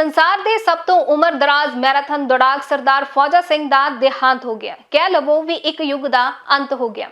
ਸੰਸਾਰ ਦੇ ਸਭ ਤੋਂ ਉਮਰਦਰਾਜ਼ ਮੈਰਾਥਨ ਦੌੜਾਕ ਸਰਦਾਰ ਫੌਜਾ ਸਿੰਘ ਦਾ ਦੇਹਾਂਤ ਹੋ ਗਿਆ। ਕਹਿ ਲਵੋ ਵੀ ਇੱਕ ਯੁੱਗ ਦਾ ਅੰਤ ਹੋ ਗਿਆ।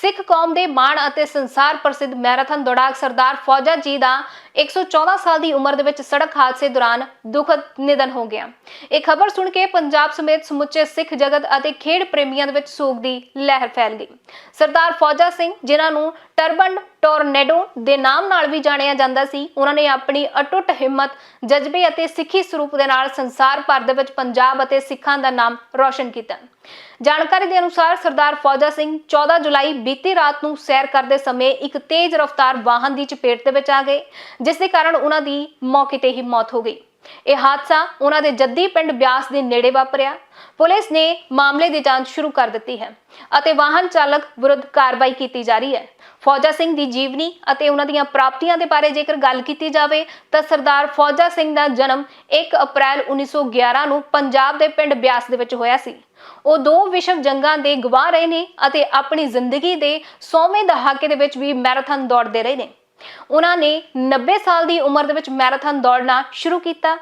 ਸਿੱਖ ਕੌਮ ਦੇ ਮਾਣ ਅਤੇ ਸੰਸਾਰ ਪ੍ਰਸਿੱਧ ਮੈਰਾਥਨ ਦੌੜਾਕ ਸਰਦਾਰ ਫੌਜਾ ਜੀ ਦਾ 114 ਸਾਲ ਦੀ ਉਮਰ ਦੇ ਵਿੱਚ ਸੜਕ ਹਾਦਸੇ ਦੌਰਾਨ ਦੁਖਦ ਨਿਧਨ ਹੋ ਗਿਆ। ਇਹ ਖਬਰ ਸੁਣ ਕੇ ਪੰਜਾਬ ਸਮੇਤ ਸਮੁੱਚੇ ਸਿੱਖ ਜਗਤ ਅਤੇ ਖੇਡ ਪ੍ਰੇਮੀਆਂ ਦੇ ਵਿੱਚ ਸੋਗ ਦੀ ਲਹਿਰ ਫੈਲ ਗਈ। ਸਰਦਾਰ ਫੌਜਾ ਸਿੰਘ, ਜਿਨ੍ਹਾਂ ਨੂੰ ਟਰਬਨ ਟੋਰਨੇਡੋ ਦੇ ਨਾਮ ਨਾਲ ਵੀ ਜਾਣਿਆ ਜਾਂਦਾ ਸੀ, ਉਹਨਾਂ ਨੇ ਆਪਣੀ ਅਟੁੱਟ ਹਿੰਮਤ, ਜਜ਼ਬੇ ਅਤੇ ਸਿੱਖੀ ਸਰੂਪ ਦੇ ਨਾਲ ਸੰਸਾਰ ਭਰ ਦੇ ਵਿੱਚ ਪੰਜਾਬ ਅਤੇ ਸਿੱਖਾਂ ਦਾ ਨਾਮ ਰੌਸ਼ਨ ਕੀਤਾ। ਜਾਣਕਾਰੀ ਦੇ ਅਨੁਸਾਰ ਸਰਦਾਰ ਫੌਜਾ ਸਿੰਘ 14 ਜੁਲਾਈ ਬੀਤੀ ਰਾਤ ਨੂੰ ਸੈਰ ਕਰਦੇ ਸਮੇਂ ਇੱਕ ਤੇਜ਼ ਰਫ਼ਤਾਰ ਵਾਹਨ ਦੀ ਚਪੇਟ ਦੇ ਵਿੱਚ ਆ ਗਏ, ਜਿਸ ਦੇ ਕਾਰਨ ਉਹਨਾਂ ਦੀ ਮੌਕੇ ਤੇ ਹੀ ਮੌਤ ਹੋ ਗਈ। ਇਹ ਹਾਦਸਾ ਉਹਨਾਂ ਦੇ ਜੱਦੀ ਪਿੰਡ ਬਿਆਸ ਦੇ ਨੇੜੇ ਵਾਪਰਿਆ। ਪੁਲਿਸ ਨੇ ਮਾਮਲੇ ਦੀ ਜਾਂਚ ਸ਼ੁਰੂ ਕਰ ਦਿੱਤੀ ਹੈ ਅਤੇ ਵਾਹਨ ਚਾਲਕ ਵਿਰੁੱਧ ਕਾਰਵਾਈ ਕੀਤੀ ਜਾ ਰਹੀ ਹੈ। ਫੌਜਾ ਸਿੰਘ ਦੀ ਜੀਵਨੀ ਅਤੇ ਉਹਨਾਂ ਦੀਆਂ ਪ੍ਰਾਪਤੀਆਂ ਦੇ ਬਾਰੇ ਜੇਕਰ ਗੱਲ ਕੀਤੀ ਜਾਵੇ ਤਾਂ ਸਰਦਾਰ ਫੌਜਾ ਸਿੰਘ ਦਾ ਜਨਮ 1 ਅਪ੍ਰੈਲ 1911 ਨੂੰ ਪੰਜਾਬ ਦੇ ਪਿੰਡ ਬਿਆਸ ਦੇ ਵਿੱਚ ਹੋਇਆ ਸੀ। ਉਹ ਦੋ ਵਿਸ਼ਵ ਜੰਗਾਂ ਦੇ ਗਵਾਹ ਰਹੇ ਨੇ ਅਤੇ ਆਪਣੀ ਜ਼ਿੰਦਗੀ ਦੇ 100ਵੇਂ ਦਹਾਕੇ ਦੇ ਵਿੱਚ ਵੀ ਮੈਰਾਥਨ ਦੌੜਦੇ ਰਹੇ ਨੇ। ਉਹਨਾਂ ਨੇ 90 ਸਾਲ ਦੀ ਉਮਰ ਦੇ ਵਿੱਚ ਮੈਰਾਥਨ ਦੌੜਨਾ ਸ਼ੁਰੂ ਕੀਤਾ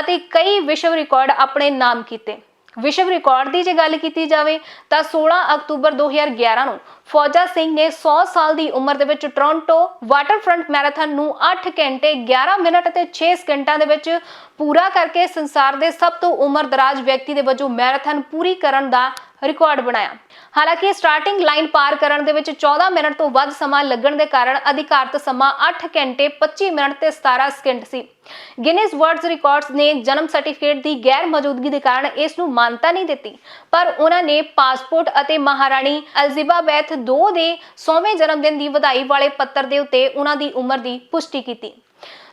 ਅਤੇ ਕਈ ਵਿਸ਼ਵ ਰਿਕਾਰਡ ਆਪਣੇ ਨਾਮ ਕੀਤੇ। ਵਿਸ਼ਵ ਰਿਕਾਰਡ ਦੀ ਜੇ ਗੱਲ ਕੀਤੀ ਜਾਵੇ ਤਾਂ 16 ਅਕਤੂਬਰ 2011 ਨੂੰ ਫੌਜਾ ਸਿੰਘ ਨੇ 100 ਸਾਲ ਦੀ ਉਮਰ ਦੇ ਵਿੱਚ ਟੋਰਾਂਟੋ ਵਾਟਰਫਰੰਟ ਮੈਰਾਥਨ ਨੂੰ 8 ਘੰਟੇ 11 ਮਿੰਟ ਅਤੇ 6 ਸਕਿੰਟਾਂ ਦੇ ਵਿੱਚ ਪੂਰਾ ਕਰਕੇ ਸੰਸਾਰ ਦੇ ਸਭ ਤੋਂ ਉਮਰਦਰਾਜ਼ ਵਿਅਕਤੀ ਦੇ ਵਜੋਂ ਮੈਰਾਥਨ ਪੂਰੀ ਕਰਨ ਦਾ ਰਿਕਾਰਡ ਬਣਾਇਆ। ਹਾਲਾਂਕਿ ਸਟਾਰਟਿੰਗ ਲਾਈਨ ਪਾਰ ਕਰਨ ਦੇ ਵਿੱਚ 14 ਮਿੰਟ ਤੋਂ ਵੱਧ ਸਮਾਂ ਲੱਗਣ ਦੇ ਕਾਰਨ ਅਧਿਕਾਰਤ ਸਮਾਂ 8 ਘੰਟੇ 25 ਮਿੰਟ ਤੇ 17 ਸਕਿੰਟ ਸੀ। ਗਿਨੀਜ਼ ਵਰਲਡ ਰਿਕਾਰਡਸ ਨੇ ਜਨਮ ਸਰਟੀਫਿਕੇਟ ਦੀ ਗੈਰ ਮੌਜੂਦਗੀ ਦੇ ਕਾਰਨ ਇਸ ਨੂੰ ਮਾਨਤਾ ਨਹੀਂ ਦਿੱਤੀ, ਪਰ ਉਹਨਾਂ ਨੇ ਪਾਸਪੋਰਟ ਅਤੇ ਮਹਾਰਾਣੀ ਐਲਿਜ਼ਾਬੈਥ II ਦੇ 100ਵੇਂ ਜਨਮ ਦਿਨ ਦੀ ਵਧਾਈ ਵਾਲੇ ਪੱਤਰ ਦੇ ਉੱਤੇ ਉਹਨਾਂ ਦੀ ਉਮਰ ਦੀ ਪੁਸ਼ਟੀ ਕੀਤੀ।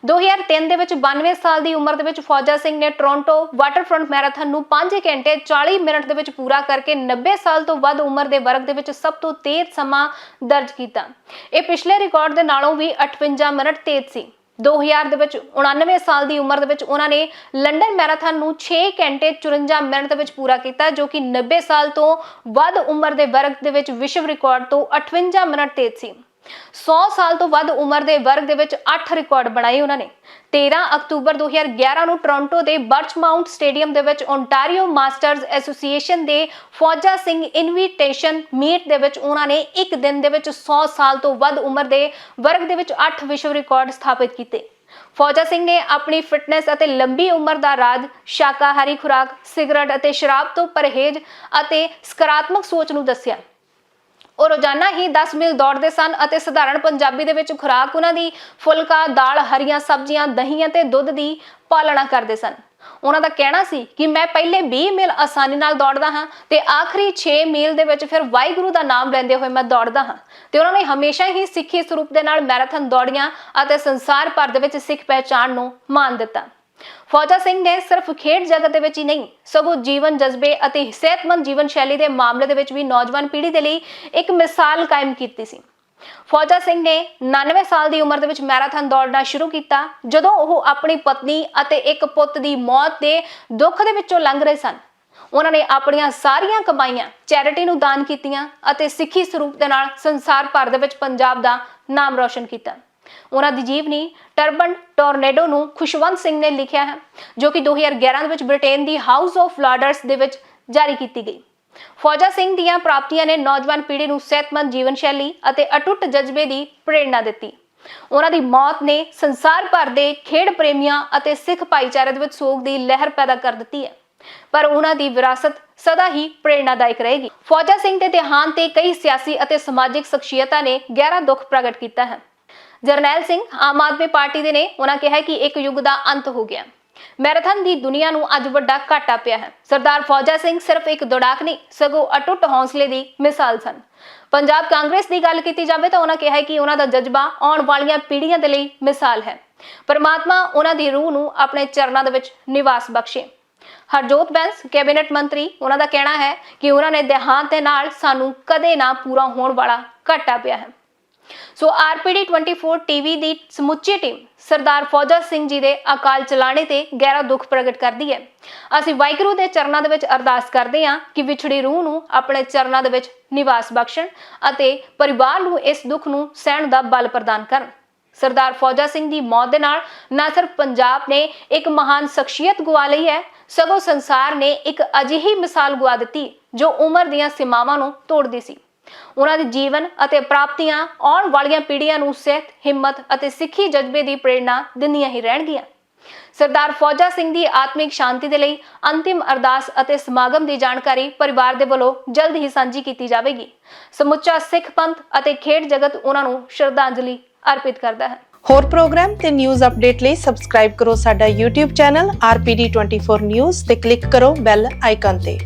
2003 ਦੇ ਵਿੱਚ 92 ਸਾਲ ਦੀ ਉਮਰ ਦੇ ਵਿੱਚ ਫੌਜਾ ਸਿੰਘ ਨੇ ਟੋਰਾਂਟੋ ਵਾਟਰਫਰੰਟ ਮੈਰਾਥਨ ਨੂੰ 5 ਘੰਟੇ 40 ਮਿੰਟ ਦੇ ਵਿੱਚ ਪੂਰਾ ਕਰਕੇ 90 ਸਾਲ ਤੋਂ ਵੱਧ ਉਮਰ ਦੇ ਵਰਗ ਦੇ ਵਿੱਚ ਸਭ ਤੋਂ ਤੇਜ਼ ਸਮਾਂ ਦਰਜ ਕੀਤਾ। ਇਹ ਪਿਛਲੇ ਰਿਕਾਰਡ ਦੇ ਨਾਲੋਂ ਵੀ 58 ਮਿੰਟ ਤੇਜ਼ ਸੀ। 2000 ਦੇ ਵਿੱਚ 99 ਸਾਲ ਦੀ ਉਮਰ ਦੇ ਵਿੱਚ ਉਹਨਾਂ ਨੇ ਲੰਡਨ ਮੈਰਾਥਨ ਨੂੰ 6 ਘੰਟੇ 54 ਮਿੰਟ ਦੇ ਵਿੱਚ ਪੂਰਾ ਕੀਤਾ, ਜੋ ਕਿ 90 ਸਾਲ ਤੋਂ ਵੱਧ ਉਮਰ ਦੇ ਵਰਗ ਦੇ ਵਿੱਚ ਵਿਸ਼ਵ ਰਿਕਾਰਡ ਤੋਂ 58 ਮਿੰਟ ਤੇਜ਼ ਸੀ। 100 ਸਾਲ ਤੋਂ ਵੱਧ ਉਮਰ ਦੇ ਵਰਗ ਦੇ ਵਿੱਚ 8 ਰਿਕਾਰਡ ਬਣਾਏ ਉਹਨਾਂ ਨੇ। 13 ਅਕਤੂਬਰ 2011 ਨੂੰ ਟੋਰਾਂਟੋ ਦੇ ਬਰਚ ਬਰਚਮਾਊਂਟ ਸਟੇਡੀਅਮ ਦੇ ਵਿੱਚ ਓਨਟਾਰੀਓ ਮਾਸਟਰਜ਼ ਐਸੋਸੀਏਸ਼ਨ ਦੇ ਫੌਜਾ ਸਿੰਘ ਇਨਵੀਟੇਸ਼ਨ ਮੀਟ ਦੇ ਵਿੱਚ ਉਹਨਾਂ ਨੇ ਇੱਕ ਦਿਨ ਦੇ ਵਿੱਚ 100 ਸਾਲ ਤੋਂ ਵੱਧ ਉਮਰ ਦੇ ਵਰਗ ਦੇ ਵਿੱਚ 8 ਵਿਸ਼ਵ ਰਿਕਾਰਡ ਸਥਾਪਿਤ ਕੀਤੇ। ਫੌਜਾ ਸਿੰਘ ਨੇ ਆਪਣੀ ਫਿਟਨੈਸ ਅਤੇ ਲੰਬੀ ਉਮਰ ਦਾ ਰਾਜ, ਸ਼ਾਕਾਹਾਰੀ ਖੁਰਾਕ, ਸਿਗਰਟ ਅਤੇ ਸ਼ਰਾਬ ਤੋਂ ਪਰਹੇਜ਼ ਅਤੇ ਸਕਾਰਾਤਮਕ ਸੋਚ ਨੂੰ ਦੱਸਿਆ। ਉਹ ਰੋਜ਼ਾਨਾ ਹੀ 10 ਮੀਲ ਦੌੜਦੇ ਸਨ ਅਤੇ ਸਧਾਰਨ ਪੰਜਾਬੀ ਦੇ ਵਿੱਚ ਖੁਰਾਕ ਉਹਨਾਂ ਦੀ ਫੁਲਕਾ, ਦਾਲ, ਹਰੀਆਂ ਸਬਜ਼ੀਆਂ ਦਹੀਂ ਅਤੇ ਦੁੱਧ ਦੀ ਪਾਲਣਾ ਕਰਦੇ ਸਨ। ਉਹਨਾਂ ਦਾ ਕਹਿਣਾ ਸੀ ਕਿ ਮੈਂ ਪਹਿਲੇ 20 ਮੀਲ ਆਸਾਨੀ ਨਾਲ ਦੌੜਦਾ ਹਾਂ ਤੇ ਆਖਰੀ 6 ਮੀਲ ਦੇ ਵਿੱਚ ਫਿਰ ਵਾਹਿਗੁਰੂ ਦਾ ਨਾਮ ਲੈਂਦੇ ਹੋਏ ਮੈਂ ਦੌੜਦਾ ਹਾਂ। ਤੇ ਉਹਨਾਂ ਨੇ ਹਮੇਸ਼ਾ ਹੀ ਸਿੱਖੀ ਸਰੂਪ ਦੇ ਨਾਲ ਮੈਰਾਥਨ ਦੌੜੀਆਂ ਅਤੇ ਸੰਸਾਰ ਭਰ ਦੇ ਵਿੱਚ ਸਿੱਖ ਪਹਿਚਾਣ ਨੂੰ ਮਾਨ ਦਿੱਤਾ। ਫੌਜਾ ਸਿੰਘ ਨੇ ਸਿਰਫ ਖੇਡ ਜਗਤ ਦੇ ਵਿੱਚ ਹੀ ਨਹੀਂ, ਸਗੋਂ ਜੀਵਨ ਜਜ਼ਬੇ ਅਤੇ ਸਿਹਤਮੰਦ ਜੀਵਨ ਸ਼ੈਲੀ ਦੇ ਮਾਮਲੇ ਦੇ ਵਿੱਚ ਵੀ ਨੌਜਵਾਨ ਪੀੜ੍ਹੀ ਦੇ ਲਈ ਇੱਕ ਮਿਸਾਲ ਕਾਇਮ ਕੀਤੀ ਸੀ। ਫੌਜਾ ਸਿੰਘ ਨੇ 99 ਸਾਲ ਦੀ ਉਮਰ ਦੇ ਵਿੱਚ ਮੈਰਾਥਨ ਦੌੜਨਾ ਸ਼ੁਰੂ ਕੀਤਾ, ਜਦੋਂ ਉਹ ਆਪਣੀ ਪਤਨੀ ਅਤੇ ਇੱਕ ਪੁੱਤ ਦੀ ਮੌਤ ਦੇ ਦੁੱਖ ਦੇ ਵਿੱਚੋਂ ਲੰਘ ਰਹੇ ਸਨ। ਉਹਨਾਂ ਨੇ ਆਪਣੀਆਂ ਸਾਰੀਆਂ ਕਮਾਈਆਂ ਚੈਰਿਟੀ ਨੂੰ ਦਾਨ ਕੀਤੀਆਂ ਅਤੇ ਸਿੱਖੀ ਸਰੂਪ ਦੇ ਨਾਲ ਸੰਸਾਰ ਭਰ ਦੇ ਵਿੱਚ ਪੰਜਾਬ ਦਾ ਨਾਮ ਰੌਸ਼ਨ ਕੀਤਾ। ਉਹਨਾਂ ਦੀ ਜੀਵਨੀ ਟਰਬਨ ਟੋਰਨੇਡੋ ਨੂੰ ਖੁਸ਼ਵੰਤ ਸਿੰਘ ਨੇ ਲਿਖਿਆ ਹੈ, ਜੋ ਕਿ 2011 ਦੇ ਵਿੱਚ ਬ੍ਰਿਟੇਨ ਦੀ ਹਾਊਸ ਆਫ ਲਾਰਡਰਸ ਦੇ ਵਿੱਚ ਜਾਰੀ ਕੀਤੀ ਗਈ। ਫੌਜਾ ਸਿੰਘ ਦੀਆਂ ਪ੍ਰਾਪਤੀਆਂ ਨੇ ਨੌਜਵਾਨ ਪੀੜ੍ਹੀ ਨੂੰ ਸਿਹਤਮੰਦ ਜੀਵਨ ਸ਼ੈਲੀ ਅਤੇ ਅਟੁੱਟ ਜਜ਼ਬੇ ਦੀ ਪ੍ਰੇਰਣਾ ਦਿੱਤੀ। ਉਹਨਾਂ ਦੀ ਮੌਤ ਨੇ ਸੰਸਾਰ ਭਰ ਦੇ ਖੇਡ ਪ੍ਰੇਮੀਆਂ ਅਤੇ ਸਿੱਖ ਭਾਈਚਾਰੇ ਦੇ ਵਿੱਚ ਸੋਗ ਦੀ ਲਹਿਰ ਪੈਦਾ ਕਰ ਦਿੱਤੀ ਹੈ। ਪਰ ਉਹਨਾਂ ਦੀ ਵਿਰਾਸਤ ਸਦਾ ਹੀ ਪ੍ਰੇਰਣਾਦਾਇਕ ਰਹੇਗੀ। ਫੌਜਾ ਸਿੰਘ ਦੇ ਦੇਹਾਂਤ ਤੇ ਕਈ ਸਿਆਸੀ ਅਤੇ ਸਮਾਜਿਕ ਸ਼ਖਸੀਅਤਾਂ ਨੇ ਗਹਿਰਾ ਦੁੱਖ ਪ੍ਰਗਟ ਕੀਤਾ ਹੈ। ਜਰਨੈਲ ਸਿੰਘ ਆਮ ਆਦਮੀ ਪਾਰਟੀ ਦੇ ਨੇ। ਉਹਨਾਂ ਕਿਹਾ ਕਿ ਇੱਕ ਯੁੱਗ ਦਾ ਅੰਤ ਹੋ ਗਿਆ। ਮੈਰਾਥਨ ਦੀ ਦੁਨੀਆ ਨੂੰ ਅੱਜ ਵੱਡਾ ਘਾਟਾ ਪਿਆ ਹੈ। ਸਰਦਾਰ ਫੌਜਾ ਸਿੰਘ ਸਿਰਫ ਇੱਕ ਦੌੜਾਕ ਨਹੀਂ, ਸਗੋਂ ਅਟੁੱਟ ਹੌਸਲੇ ਦੀ ਮਿਸਾਲ ਸਨ। ਪੰਜਾਬ ਕਾਂਗਰਸ ਦੀ ਗੱਲ ਕੀਤੀ ਜਾਵੇ ਤਾਂ ਉਹਨਾਂ ਕਿਹਾ ਕਿ ਉਹਨਾਂ ਦਾ ਜਜ਼ਬਾ ਆਉਣ ਵਾਲੀਆਂ ਪੀੜ੍ਹੀਆਂ ਦੇ ਲਈ ਮਿਸਾਲ ਹੈ। ਪਰਮਾਤਮਾ ਉਹਨਾਂ ਦੀ ਰੂਹ ਨੂੰ ਆਪਣੇ ਚਰਨਾਂ ਦੇ ਵਿੱਚ ਨਿਵਾਸ ਬਖਸ਼ੇ। ਹਰਜੋਤ ਬੈਂਸ, ਕੈਬਨਿਟ ਮੰਤਰੀ, ਉਹਨਾਂ ਦਾ ਕਹਿਣਾ ਹੈ ਕਿ ਉਹਨਾਂ ਨੇ ਦੇਹਾਂਤ ਦੇ ਨਾਲ ਸਾਨੂੰ ਕਦੇ ਨਾ ਪੂਰਾ ਹੋਣ ਵਾਲਾ ਘਾਟਾ ਪਿਆ ਹੈ। ਸੋ ਆਰਪੀਡੀ 24 ਟੀਵੀ ਦੀ ਸਮੁੱਚੀ ਟੀਮ ਸਰਦਾਰ ਫੌਜਾ ਸਿੰਘ ਜੀ ਦੇ ਅਕਾਲ ਚਲਾਣੇ ਤੇ ਗਹਿਰਾ ਦੁੱਖ ਪ੍ਰਗਟ ਕਰਦੀ ਹੈ। ਅਸੀਂ ਵਾਹਿਗੁਰੂ ਦੇ ਚਰਨਾਂ ਦੇ ਵਿੱਚ ਅਰਦਾਸ ਕਰਦੇ ਹਾਂ ਕਿ ਵਿਛੜੀ ਰੂਹ ਨੂੰ ਆਪਣੇ ਚਰਨਾਂ ਦੇ ਵਿੱਚ ਨਿਵਾਸ ਬਖਸ਼ਣ ਅਤੇ ਪਰਿਵਾਰ ਨੂੰ ਇਸ ਦੁੱਖ ਨੂੰ ਸਹਿਣ ਦਾ ਬਲ ਪ੍ਰਦਾਨ ਕਰਨ। ਸਰਦਾਰ ਫੌਜਾ ਸਿੰਘ ਦੀ ਮੌਤ ਦੇ ਨਾਲ ਨਾ ਸਿਰਫ ਪੰਜਾਬ ਨੇ ਇੱਕ ਮਹਾਨ ਸ਼ਖਸੀਅਤ ਗਵਾ ਲਈ ਹੈ, ਸਗੋਂ ਸੰਸਾਰ ਨੇ ਇੱਕ ਅਜਿਹੀ ਮਿਸਾਲ ਗਵਾ ਦਿੱਤੀ ਜੋ ਉਮਰ ਦੀਆਂ ਸੀਮਾਵਾਂ ਨੂੰ ਤੋੜਦੀ ਸੀ। ਉਹਨਾਂ ਦੇ ਜੀਵਨ ਅਤੇ ਪ੍ਰਾਪਤੀਆਂ ਆਉਣ ਵਾਲੀਆਂ ਪੀੜ੍ਹੀਆਂ ਨੂੰ ਸਿਹਤ, ਹਿੰਮਤ ਅਤੇ ਸਿੱਖੀ ਜਜ਼ਬੇ ਦੀ ਪ੍ਰੇਰਣਾ ਦਿੰਦੀਆਂ ਹੀ ਰਹਿਣਗੀਆਂ। ਸਰਦਾਰ ਫੌਜਾ ਸਿੰਘ ਦੀ ਆਤਮਿਕ ਸ਼ਾਂਤੀ ਦੇ ਲਈ ਅੰਤਿਮ ਅਰਦਾਸ ਅਤੇ ਸਮਾਗਮ ਦੀ ਜਾਣਕਾਰੀ ਪਰਿਵਾਰ ਦੇ ਵੱਲੋਂ ਜਲਦ ਹੀ ਸਾਂਝੀ ਕੀਤੀ ਜਾਵੇਗੀ। ਸਮੁੱਚਾ ਸਿੱਖ ਪੰਥ ਅਤੇ ਖੇਡ ਜਗਤ ਉਹਨਾਂ ਨੂੰ ਸ਼ਰਧਾਂਜਲੀ ਅਰਪਿਤ ਕਰਦਾ ਹੈ। ਹੋਰ ਪ੍ਰੋਗਰਾਮ ਤੇ ਨਿਊਜ਼ ਅਪਡੇਟ ਲਈ ਸਬਸਕ੍ਰਾਈਬ ਕਰੋ ਸਾਡਾ YouTube ਚੈਨਲ RPD24 News ਤੇ ਕਲਿੱਕ ਕਰੋ ਬੈਲ ਆਈਕਨ ਤੇ।